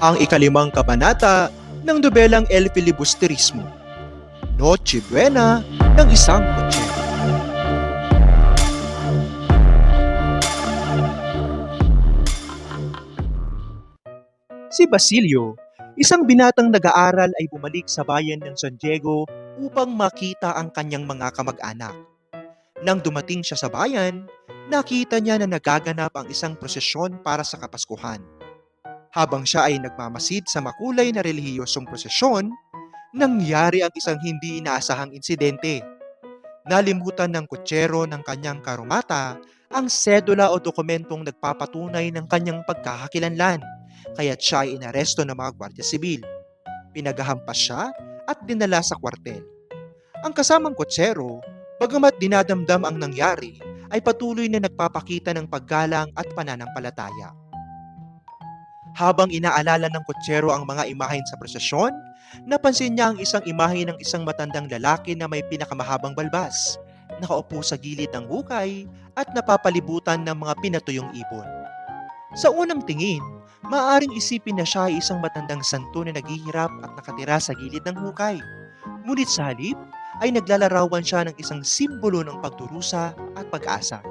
ang ikalimang kabanata ng nobelang El Filibusterismo. Noche Buena ng isang kotsero. Si Basilio, isang binatang nag-aaral ay bumalik sa bayan ng San Diego upang makita ang kanyang mga kamag-anak. Nang dumating siya sa bayan, nakita niya na nagaganap ang isang prosesyon para sa Kapaskuhan. Habang siya ay nagmamasid sa makulay na relihiyosong prosesyon, nangyari ang isang hindi inaasahang insidente. Nalimutan ng kutsero ng kanyang karumata ang sedula o dokumentong nagpapatunay ng kanyang pagkakakilanlan, kaya siya ay inaresto ng mga gwardya sibil. Pinagahampas siya at dinala sa kwartel. Ang kasamang kutsero, bagamat dinadamdam ang nangyari, ay patuloy na nagpapakita ng paggalang at pananampalataya. Habang inaalala ng kutsero ang mga imahen sa prosesyon, napansin niya ang isang imahe ng isang matandang lalaki na may pinakamahabang balbas, nakaupo sa gilid ng hukay at napapalibutan ng mga pinatuyong ibon. Sa unang tingin, maaaring isipin na siya ay isang matandang santo na naghihirap at nakatira sa gilid ng hukay. Ngunit sa halip, ay naglalarawan siya ng isang simbolo ng pagdurusa at pag-asa.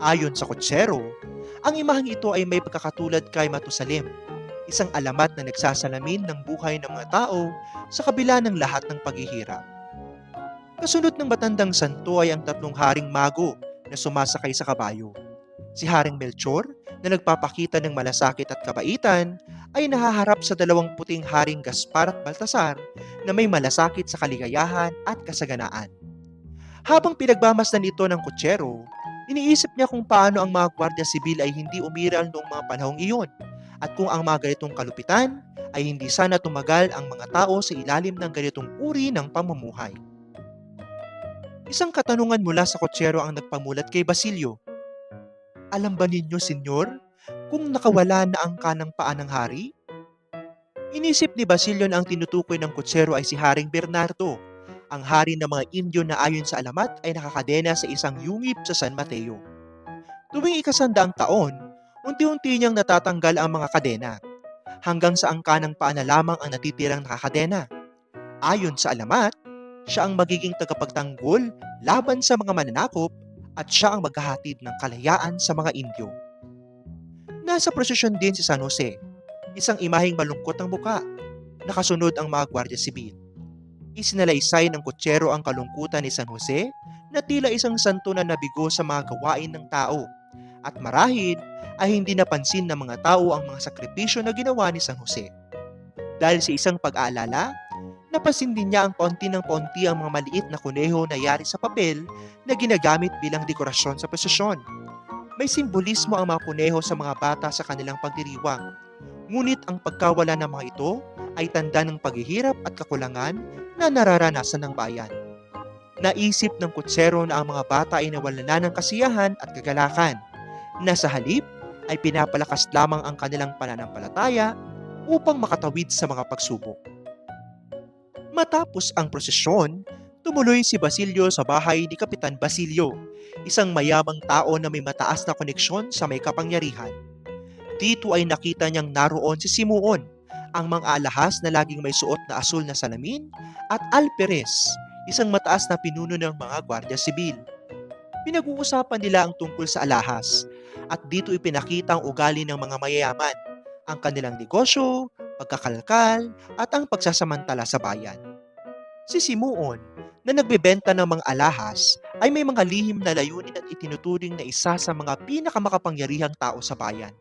Ayon sa kutsero, ang imaheng ito ay may pagkakatulad kay Matusalem, isang alamat na nagsasalamin ng buhay ng mga tao sa kabila ng lahat ng paghihirap. Kasunod ng matandang santo ay ang tatlong haring mago na sumasakay sa kabayo. Si Haring Melchor na nagpapakita ng malasakit at kabaitan ay nahaharap sa dalawang puting haring Gaspar at Baltasar na may malasakit sa kaligayahan at kasaganaan. Habang pinagmamasdan ito ng kutsero, iniisip niya kung paano ang mga gwardya sibil ay hindi umiral noong mga panahong iyon at kung ang mga ganitong kalupitan ay hindi sana tumagal ang mga tao sa ilalim ng ganitong uri ng pamumuhay. Isang katanungan mula sa kutsero ang nagpamulat kay Basilio. Alam ba ninyo, senyor, kung nakawala na ang kanang paa ng hari? Inisip ni Basilio na ang tinutukoy ng kutsero ay si Haring Bernardo, ang hari ng mga Indio na ayon sa alamat ay nakakadena sa isang yungib sa San Mateo. Tuwing ikasandaang taon, unti-unti niyang natatanggal ang mga kadena, hanggang sa ang kanang paa na lamang ang natitirang nakakadena. Ayon sa alamat, siya ang magiging tagapagtanggol laban sa mga mananakop at siya ang maghahatid ng kalayaan sa mga Indio. Nasa prosesyon din si San Jose, isang imaheng malungkot ang muka. Nakasunod ang mga gwardya sibil. Isinalaysay ng kutsero ang kalungkutan ni San Jose na tila isang santo na nabigo sa mga gawain ng tao at marahil ay hindi napansin ng mga tao ang mga sakripisyo na ginawa ni San Jose. Dahil sa isang pag-aalala, napansin din niya ang paunti ng paunti ang mga maliit na kuneho na yari sa papel na ginagamit bilang dekorasyon sa prosesyon. May simbolismo ang mga kuneho sa mga bata sa kanilang pagdiriwang. Ngunit ang pagkawala ng mga ito ay tanda ng paghihirap at kakulangan na nararanasan ng bayan. Naisip ng kutsero na ang mga bata ay nawala na ng kasiyahan at kagalakan, na sa halip ay pinapalakas lamang ang kanilang pananampalataya upang makatawid sa mga pagsubok. Matapos ang prosesyon, tumuloy si Basilio sa bahay ni Kapitan Basilio, isang mayamang tao na may mataas na koneksyon sa may kapangyarihan. Dito ay nakita niyang naroon si Simuon, ang mga alahas na laging may suot na asul na salamin, at Alperes, isang mataas na pinuno ng mga gwardya sibil. Pinag-uusapan nila ang tungkol sa alahas, at dito ipinakita ang ugali ng mga mayayaman, ang kanilang negosyo, pagkakalkal, at ang pagsasamantala sa bayan. Si Simuon, na nagbebenta ng mga alahas, ay may mga lihim na layunin at itinuturing na isa sa mga pinakamakapangyarihang tao sa bayan.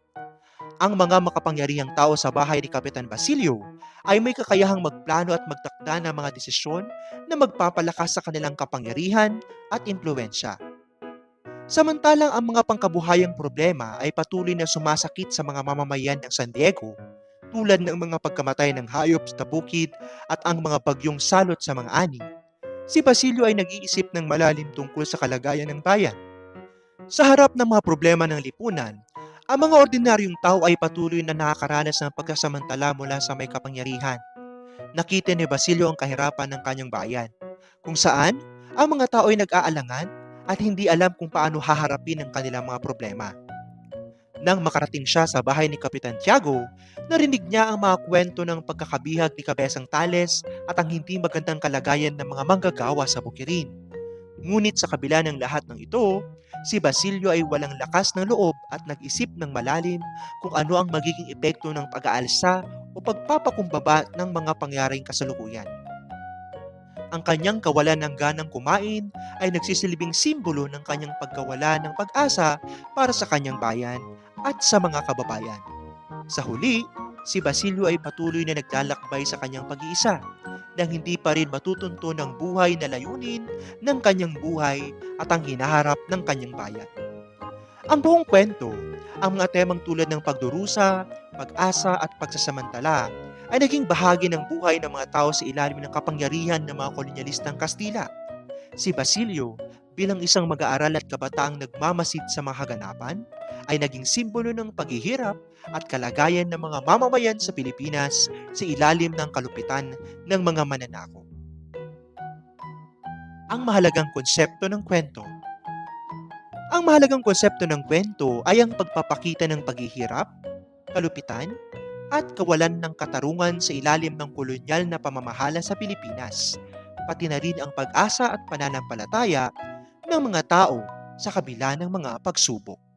Ang mga makapangyarihang tao sa bahay ni Kapitan Basilio ay may kakayahang magplano at magtakda ng mga desisyon na magpapalakas sa kanilang kapangyarihan at impluensya. Samantalang ang mga pangkabuhayang problema ay patuloy na sumasakit sa mga mamamayan ng San Diego tulad ng mga pagkamatay ng hayop sa bukid at ang mga bagyong salot sa mga ani, si Basilio ay nag-iisip ng malalim tungkol sa kalagayan ng bayan. Sa harap ng mga problema ng lipunan, ang mga ordinaryong tao ay patuloy na nakakaranas ng pagkasamantala mula sa may kapangyarihan. Nakita ni Basilio ang kahirapan ng kanyang bayan, kung saan ang mga tao ay nag-aalangan at hindi alam kung paano haharapin ang kanilang mga problema. Nang makarating siya sa bahay ni Kapitan Tiago, narinig niya ang mga kwento ng pagkakabihag ni Kabesang Tales at ang hindi magandang kalagayan ng mga manggagawa sa Bukirin. Ngunit sa kabila ng lahat ng ito, si Basilio ay walang lakas ng loob at nag-isip ng malalim kung ano ang magiging epekto ng pag-aalsa o pagpapakumbaba ng mga pangyaring kasalukuyan. Ang kanyang kawalan ng ganang kumain ay nagsisilbing simbolo ng kanyang pagkawala ng pag-asa para sa kanyang bayan at sa mga kababayan. Sa huli, si Basilio ay patuloy na naglalakbay sa kanyang pag-iisa nang hindi pa rin matutunto ng buhay na layunin ng kanyang buhay at ang hinaharap ng kanyang bayan. Ang buong kwento, ang mga temang tulad ng pagdurusa, pag-asa at pagsasamantala ay naging bahagi ng buhay ng mga tao sa ilalim ng kapangyarihan ng mga kolonyalistang Kastila. Si Basilio, bilang isang mag-aaral at kabataang nagmamasid sa mga kaganapan, ay naging simbolo ng paghihirap at kalagayan ng mga mamamayan sa Pilipinas sa ilalim ng kalupitan ng mga mananako. Ang mahalagang konsepto ng kwento Ang mahalagang konsepto ng kwento ay ang pagpapakita ng paghihirap, kalupitan, at kawalan ng katarungan sa ilalim ng kolonyal na pamamahala sa Pilipinas, pati na rin ang pag-asa at pananampalataya ng mga tao sa kabila ng mga pagsubok.